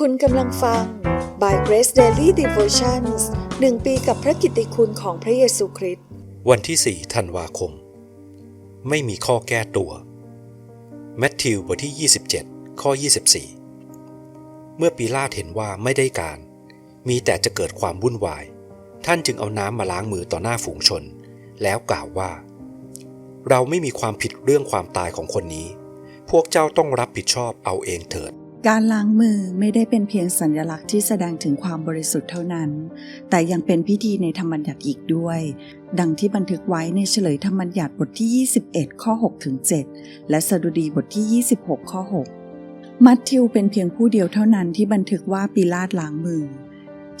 คุณกำลังฟัง By Grace Daily Devotions หนึ่งปีกับพระกิตติคุณของพระเยซูคริสต์ วันที่ 4 ธันวาคม ไม่มีข้อแก้ตัวแมทธิวบทที่ 27 ข้อ 24 เมื่อปีลาตเห็นว่าไม่ได้การ มีแต่จะเกิดความวุ่นวาย ท่านจึงเอาน้ำมาล้างมือต่อหน้าฝูงชน แล้วกล่าวว่า เราไม่มีความผิดเรื่องความตายของคนนี้ พวกเจ้าต้องรับผิดชอบเอาเองเถิด การล้างมือไม่ได้เป็นเพียงสัญลักษณ์ที่แสดงถึงความบริสุทธิ์เท่านั้น แต่ยังเป็นพิธีในธรรมบัญญัติอีกด้วย ดังที่บันทึกไว้ในเฉลยธรรมบัญญัติบทที่ 21 ข้อ6ถึง7และสดุดีบทที่ 26 ข้อ 6 มัทธิวเป็นเพียงผู้เดียวเท่านั้นที่บันทึกว่าปิลาตล้างมือ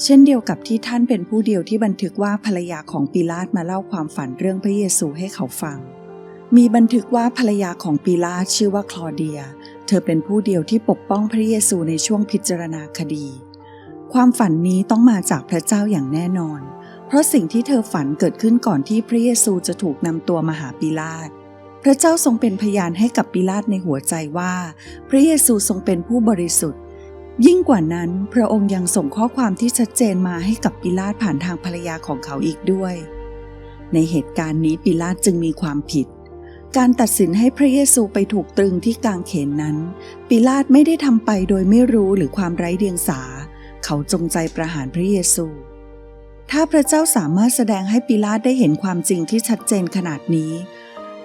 เช่นเดียวกับที่ท่านเป็นผู้เดียวที่บันทึกว่าภรรยาของปิลาตมาเล่าความฝันเรื่องพระเยซูให้เขาฟัง มีบันทึกว่าภรรยาของปิลาชื่อว่าคลอเดีย เธอเป็นผู้เดียวที่ปกป้องพระเยซูในช่วงพิจารณาคดี ความฝันนี้ต้องมาจากพระเจ้าอย่างแน่นอน เพราะสิ่งที่เธอฝันเกิดขึ้นก่อนที่พระเยซูจะถูกนำตัวมาหาปิลาตพระเจ้าทรงเป็นพยานให้กับปิลาตในหัวใจว่า พระเยซูทรงเป็นผู้บริสุทธิ์ ยิ่งกว่านั้น พระองค์ยังส่งข้อความที่ชัดเจนมาให้กับปิลาตผ่านทางภรรยาของเขาอีกด้วย ในเหตุการณ์นี้ปิลาตจึงมีความผิด การตัดสินให้พระเยซูไปถูกตรึงที่กางเขนนั้น ปิลาตไม่ได้ทำไปโดยไม่รู้หรือความไร้เดียงสา เขาจงใจประหารพระเยซู ถ้าพระเจ้าสามารถแสดงให้ปิลาตได้เห็นความจริงที่ชัดเจนขนาดนี้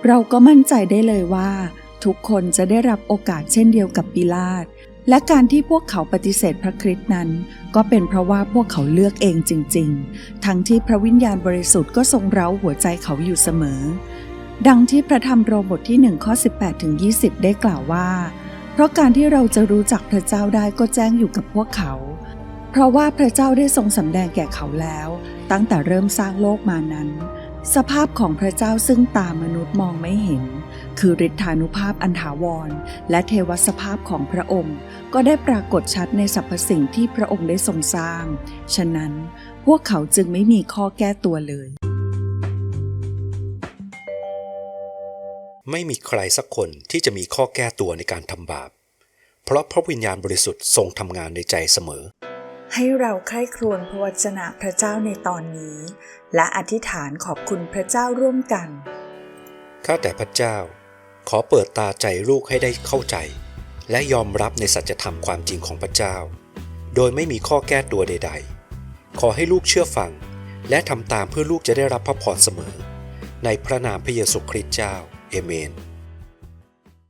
เราก็มั่นใจได้เลยว่า ทุกคนจะได้รับโอกาสเช่นเดียวกับปิลาต และการที่พวกเขาปฏิเสธพระคริสต์นั้น ก็เป็นเพราะว่าพวกเขาเลือกเองจริง ๆ ทั้งที่พระวิญญาณบริสุทธิ์ก็ทรงเร้าหัวใจเขาอยู่เสมอ ดังที่พระธรรมโรมบทที่ 1 ข้อ 18 ถึง 20 ได้กล่าวว่า เพราะการที่เราจะรู้จักพระเจ้าได้ก็แจ้งอยู่กับพวกเขา เพราะว่าพระเจ้าได้ทรงสำแดงแก่เขาแล้ว ตั้งแต่เริ่มสร้างโลกมานั้น สภาพของพระเจ้าซึ่งตามนุษย์มองไม่เห็น คือฤทธานุภาพอันถาวร และเทวสภาพของพระองค์ ก็ได้ปรากฏชัดในสรรพสิ่งที่พระองค์ได้ทรงสร้าง ฉะนั้นพวกเขาจึงไม่มีข้อแก้ตัวเลย ไม่มีใครสักคนที่จะมีข้อแก้ตัวในการทำบาป เพราะพระวิญญาณบริสุทธิ์ทรงทำงานในใจเสมอ ให้เราใคร่ครวญพระวจนะพระเจ้าในตอนนี้ และอธิษฐานขอบคุณพระเจ้าร่วมกัน ข้าแต่พระเจ้า ขอเปิดตาใจลูกให้ได้เข้าใจ และยอมรับในสัจธรรมความจริงของพระเจ้า โดยไม่มีข้อแก้ตัวใด ๆ ขอให้ลูกเชื่อฟัง และทำตามเพื่อลูกจะได้รับพระพรเสมอ ในพระนามพระเยซูคริสต์เจ้า เอเมน